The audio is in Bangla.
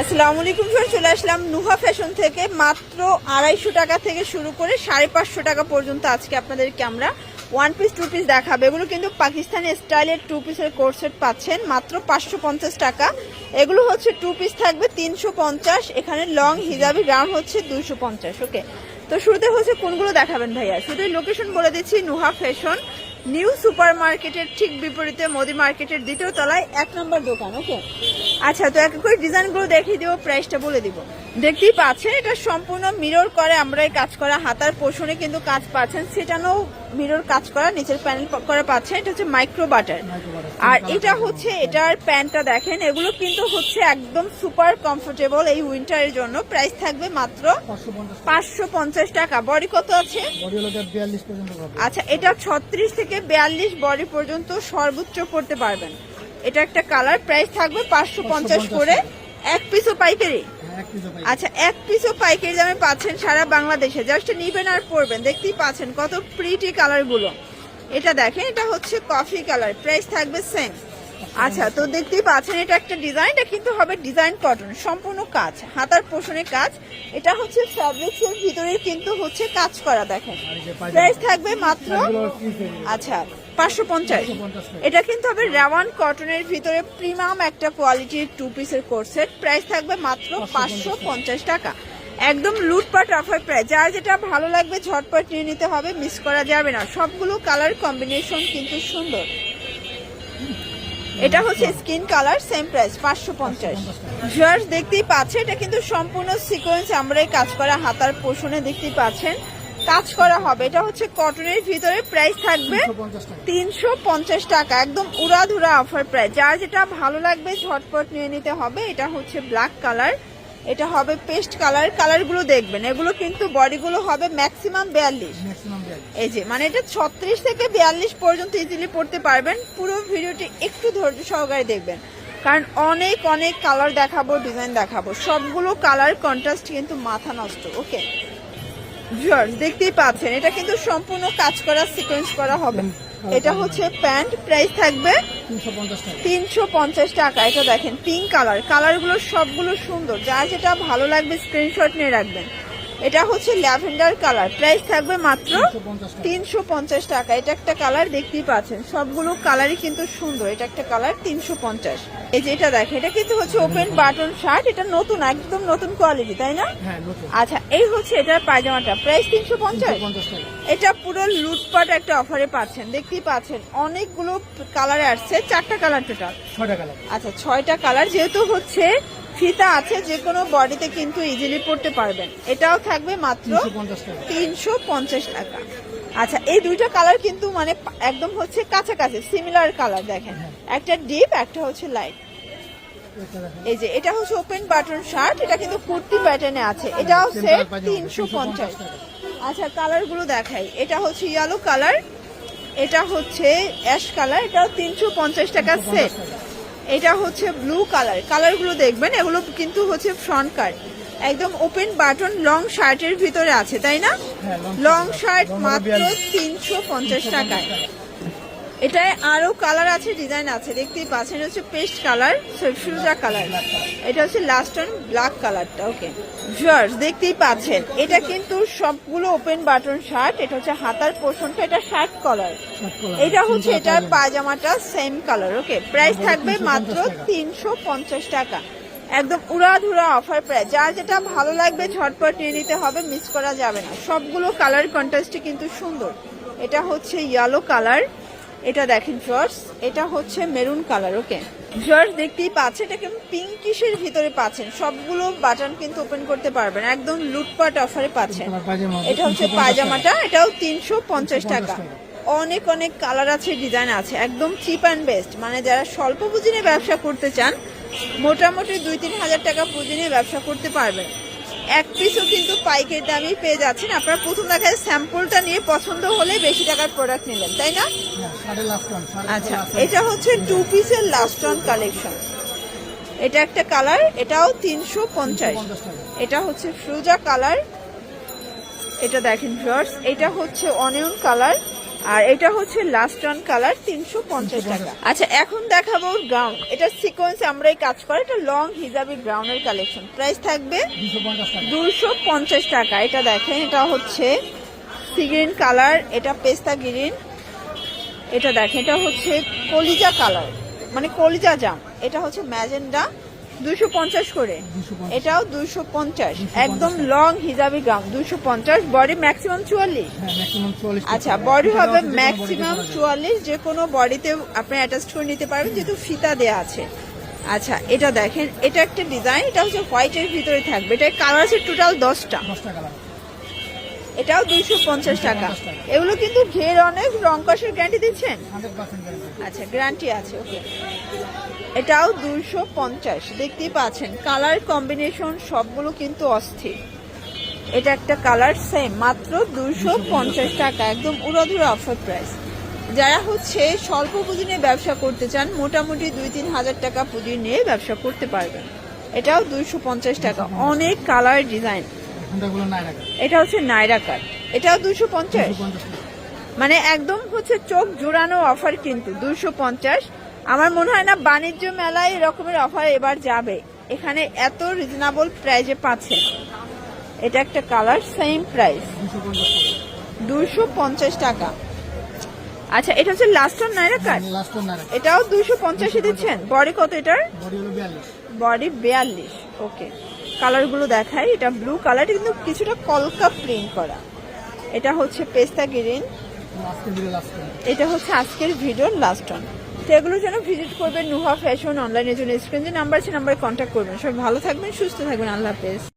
আসসালামু আলাইকুম স্যার চলে আসলাম নুহা ফ্যাশন থেকে। মাত্র আড়াইশো টাকা থেকে শুরু করে সাড়ে পাঁচশো টাকা পর্যন্ত আজকে আপনাদেরকে আমরা ওয়ান পিস টু পিস দেখাবো। এগুলো কিন্তু পাকিস্তানি স্টাইলের টু পিসের কোর্সেট পাচ্ছেন। মাত্র পাঁচশো পঞ্চাশ টাকা। এগুলো হচ্ছে টু পিস থাকবে তিনশো পঞ্চাশ। এখানে লং হিজাবি গ্রাউন্ড হচ্ছে দুইশো পঞ্চাশ ওকে তো শুরুতে হচ্ছে কোনগুলো দেখাবেন ভাইয়া? শুধু লোকেশন বলে দিচ্ছি, নুহা ফ্যাশন। নিউ সুপার মার্কেটের ঠিক বিপরীতে মোদি মার্কেটের দ্বিতীয় তলায় এক নম্বর দোকান, ওকে? আচ্ছা তো এক করে ডিজাইনগুলো দেখিয়ে দিব প্রাইসটা বলে দিব। দেখতেই পাচ্ছেন এটা সম্পূর্ণ মিরর করে আমরা এই কাজ করা হাতার পোষণে কিন্তু কাজ পাচ্ছেন সেটানো মিরর কাজ করা নিচের প্যানেল করা পাচ্ছেন এটা হচ্ছে মাইক্রো বাটার আর এটা হচ্ছে এটার প্যান্টটা দেখেন এগুলো কিন্তু হচ্ছে একদম সুপার কমফোর্টেবল এই উইন্টারের জন্য। প্রাইস থাকবে মাত্র পাঁচশো পঞ্চাশ টাকা। বডি কত আছে? আচ্ছা এটা ছত্রিশ থেকে বিয়াল্লিশ বডি পর্যন্ত সর্বোচ্চ পড়তে পারবেন। এটা একটা কালার প্রাইস থাকবে পাঁচশো পঞ্চাশ করে। এক পিসও পাইকারি। আচ্ছা এক পিসও পাইকারি দামে পাচ্ছেন সারা বাংলাদেশে। জাস্ট নিবেন আর পরবেন। দেখতেই পাচ্ছেন কত প্রিটি কালারগুলো এটা দেখেন এটা হচ্ছে কফি কালার প্রাইস থাকবে সেম আচ্ছা তো দেখতেই পাচ্ছেন এটা একটা ডিজাইন এটা কিন্তু হবে ডিজাইন কটন সম্পূর্ণ কাজ হাতার পোষণে কাজ এটা হচ্ছে ফ্যাব্রিক্স এর ভিতরে কিন্তু হচ্ছে কাজ করা দেখেন। প্রাইস থাকবে মাত্র? আচ্ছা পাঁচশো পঞ্চাশ। এটা কিন্তু হবে রেওয়ান কটনের ভিতরে প্রিমিয়াম একটা কোয়ালিটির টু পিসের কোর্সেট প্রাইস থাকবে মাত্র পাঁচশো পঞ্চাশ টাকা। একদম লুটপাট অফার প্রাইস যার যেটা ভালো লাগবে ঝটপট নিয়ে নিতে হবে মিস করা যাবে না। সবগুলো কালার কম্বিনেশন কিন্তু সুন্দর। এটা হচ্ছে স্কিন কালার সেম প্রাইস পাঁচশো পঞ্চাশ। জার্স দেখতেই পাচ্ছেন, এটা কিন্তু সম্পূর্ণ সিকোয়েন্স আমরা কাজ করা হাতার পোষণে দেখতেই পাচ্ছেন। কাজ করা হবে। এটা হচ্ছে কটনের ভিতরে প্রাইস থাকবে তিনশো পঞ্চাশ টাকা। একদম উড়াধুরা অফার প্রাইস যার যেটা ভালো লাগবে ঝটপট নিয়ে নিতে হবে। এটা হচ্ছে ব্ল্যাক কালার এটা হবে পেস্ট কালার কালারগুলো দেখবেন। এগুলো কিন্তু বডিগুলো হবে ম্যাক্সিমাম বিয়াল্লিশ। বিয়াল্লিশ। এই যে মানে এটা ছত্রিশ থেকে বিয়াল্লিশ পর্যন্ত ইজিলি পড়তে পারবেন। পুরো ভিডিওটি একটু ধৈর্য সহকারে দেখবেন। কারণ অনেক অনেক কালার দেখাবো ডিজাইন দেখাবো। সবগুলো কালার কন্ট্রাস্ট কিন্তু মাথা নষ্ট। ওকে ভিউয়ার্স দেখতেই পাচ্ছেন এটা কিন্তু সম্পূর্ণ কাজ করা সিকোয়েন্স করা হবে। এটা হচ্ছে প্যান্ট প্রাইস থাকবে তিনশো পঞ্চাশ টাকা। এটা দেখেন পিঙ্ক কালার কালারগুলো সবগুলো সুন্দর যা যেটা ভালো লাগবে স্ক্রিনশট নিয়ে রাখবেন। এটা হচ্ছে ল্যাভেন্ডার কালার। প্রাইস থাকবে মাত্র তিনশো পঞ্চাশ টাকা। এটা একটা কালার দেখতেই পাচ্ছেন। সবগুলো কালারই কিন্তু সুন্দর। এটা একটা কালার তিনশো পঞ্চাশ। এই যে এটা দেখেন এটা কিন্তু হচ্ছে ওপেন বাটন শার্ট এটা নতুন একদম নতুন কোয়ালিটি তাই না? হ্যাঁ, আচ্ছা এই হচ্ছে এটার পায়জামাটা। প্রাইস তিনশো পঞ্চাশ? 350 এটা পুরো লুটপাট একটা অফারে পাচ্ছেন। দেখতেই পাচ্ছেন অনেকগুলো কালারে আসছে। চারটা কালার টোটাল ছয়টা কালার। আচ্ছা ছয়টা কালার। যেহেতু হচ্ছে ফিতা আছে যে কোনো বডিতে কিন্তু ইজিলি পড়তে পারবেন। এটাও থাকবে মাত্র তিনশো পঞ্চাশ টাকা। আচ্ছা এই দুইটা কালার কিন্তু মানে একদম হচ্ছে কাছাকাছি সিমিলার কালার দেখেন। একটা ডিপ একটা হচ্ছে লাইট এই যে এটা হচ্ছে ওপেন বাটন শার্ট এটা কিন্তু কুর্তি প্যাটার্নে আছে। এটাও সেট তিনশো পঞ্চাশ। আচ্ছা কালারগুলো দেখাই। এটা হচ্ছে ইয়েলো কালার এটা হচ্ছে অ্যাশ কালার এটাও তিনশো পঞ্চাশ টাকা সেট। এটা হচ্ছে ব্লু কালার কালারগুলো দেখবেন এগুলো কিন্তু হচ্ছে ফ্রন্ট কার্ড একদম ওপেন বাটন লং শার্টের ভিতরে আছে তাই না? হ্যাঁ, লং শার্ট মাত্র তিনশো পঞ্চাশ টাকায়। টাকা। এটায় আরও কালার আছে ডিজাইন আছে। দেখতেই পাচ্ছেন হচ্ছে পেস্ট কালার ফিউজা কালার এটা হচ্ছে লাস্ট অন ব্ল্যাক কালারটা ওকে জার্স দেখতেই পাচ্ছেন এটা কিন্তু সবগুলো ওপেন বাটন শার্ট এটা হচ্ছে হাতার পোর্শনটা এটা শার্ট কালার এটা হচ্ছে এটার পায়জামাটা সেম কালার ওকে প্রাইস থাকবে মাত্র। তিনশো পঞ্চাশ টাকা। একদম উড়াধুরা অফার প্রাইস যার যেটা ভালো লাগবে ঝটপট নিয়ে নিতে হবে মিস করা যাবে না। সবগুলো কালার কন্ট্রাস্টে কিন্তু সুন্দর। এটা হচ্ছে ইয়েলো কালার এটা দেখেন জর্জ এটা হচ্ছে মেরুন কালার ওকে জর্জ দেখতেই পাচ্ছেন এটা কিন্তু পিঙ্কিশের ভিতরে পাচ্ছেন। সবগুলো বাটন কিন্তু ওপেন করতে পারবেন একদম লুটপাট অফারে পাচ্ছেন। এটা হচ্ছে পায়জামাটা এটাও তিনশো পঞ্চাশ টাকা। টাকা। অনেক অনেক কালার আছে ডিজাইন আছে একদম চিপ অ্যান্ড বেস্ট মানে যারা স্বল্প পুঁজি নিয়ে ব্যবসা করতে চান মোটামুটি দুই তিন হাজার টাকা পুঁজি নিয়ে ব্যবসা করতে পারবেন। এক পিসও কিন্তু পাইকারি দামই পেয়ে যাচ্ছেন। আপনারা প্রথম দেখায় স্যাম্পলটা নিয়ে পছন্দ হলে বেশি টাকার প্রোডাক্ট নিলেন তাই না? আচ্ছা এটা হচ্ছে টু পিসের লাস্ট অন কালেকশন এটা একটা কালার এটাও তিনশো পঞ্চাশ। এটা হচ্ছে ফ্রুজা কালার এটা দেখেন ভিউয়ার্স এটা হচ্ছে অনিয়ন কালার আর এটা হচ্ছে লাস্ট কালার তিনশো পঞ্চাশ টাকা। আচ্ছা এখন দেখাবো গাউন এটা সিকোয়েন্স আমরাই কাজ করে এটা লং হিজাবি ব্রাউনের কালেকশন প্রাইস থাকবে দুশো পঞ্চাশ টাকা। এটা দেখেন এটা হচ্ছে সি গ্রিন কালার এটা পেস্তা গ্রিন এটা দেখেন এটা হচ্ছে কলিজা কালার মানে কলিজা জাম। এটা হচ্ছে ম্যাজেন্ডা দুশো পঞ্চাশ করে। এটাও দুশো পঞ্চাশ একদম লং হিজাবি গাম দুশো পঞ্চাশ বডি ম্যাক্সিমাম চুয়াল্লিশ। আচ্ছা বডি হবে ম্যাক্সিমাম চুয়াল্লিশ যে কোনো বডিতে আপনি অ্যাটাচ করে নিতে পারবেন যেহেতু ফিতা দেয়া আছে। আচ্ছা এটা দেখেন এটা একটা ডিজাইন এটা হচ্ছে হোয়াইটের ভিতরে থাকবে। এটা কালার আছে টোটাল দশটা। এটাও দুইশো পঞ্চাশ টাকা। এগুলো কিন্তু ঘের অনেক, রং কষের গ্যারান্টি দিচ্ছেন? আচ্ছা গ্যারান্টি আছে ওকে এটাও দুইশো পঞ্চাশ, দেখতেই পাচ্ছেন। কালার কম্বিনেশন সবগুলো কিন্তু অস্থির। এটা একটা কালার সেম মাত্র দুইশো পঞ্চাশ টাকা, একদম উড়াধুরা অফার প্রাইস যারা হচ্ছে স্বল্প পুঁজি নিয়ে ব্যবসা করতে চান, মোটামুটি দুই তিন হাজার টাকা পুঁজি নিয়ে ব্যবসা করতে পারবেন। এটাও দুইশো পঞ্চাশ টাকা, অনেক কালার ডিজাইন এটা হচ্ছে নাইরা কাট। এটাও দুশো পঞ্চাশ? মানে একদম হচ্ছে চোখ জোড়ানো অফার কিন্তু দুশো পঞ্চাশ। আমার মনে হয় না বাণিজ্য মেলায় এরকমের অফার এবার যাবে। এখানে এত রিজনেবল প্রাইজে পাচ্ছেন এটা একটা কালার সেম প্রাইস দুশো পঞ্চাশ টাকা। আচ্ছা এটা হচ্ছে লাস্ট অন নাইরা কাট? এটাও দুশো পঞ্চাশে দিচ্ছেন? বডি কত এটার? বডি বিয়াল্লিশ। ওকে কালারগুলো দেখায় এটা ব্লু কালার কিন্তু কিছুটা কলকা প্রিন্ট করা। এটা হচ্ছে পেস্তা গ্রিন, এটা হচ্ছে আজকের ভিডিওর লাস্ট অন তো এগুলোর জন্য ভিজিট করবেন নুহা ফ্যাশন অনলাইনের জন্য। স্ক্রিন যে নাম্বার আছে নাম্বারে কন্ট্যাক্ট করবেন। সবাই ভালো থাকবেন, সুস্থ থাকবেন। আল্লাহ হাফেজ।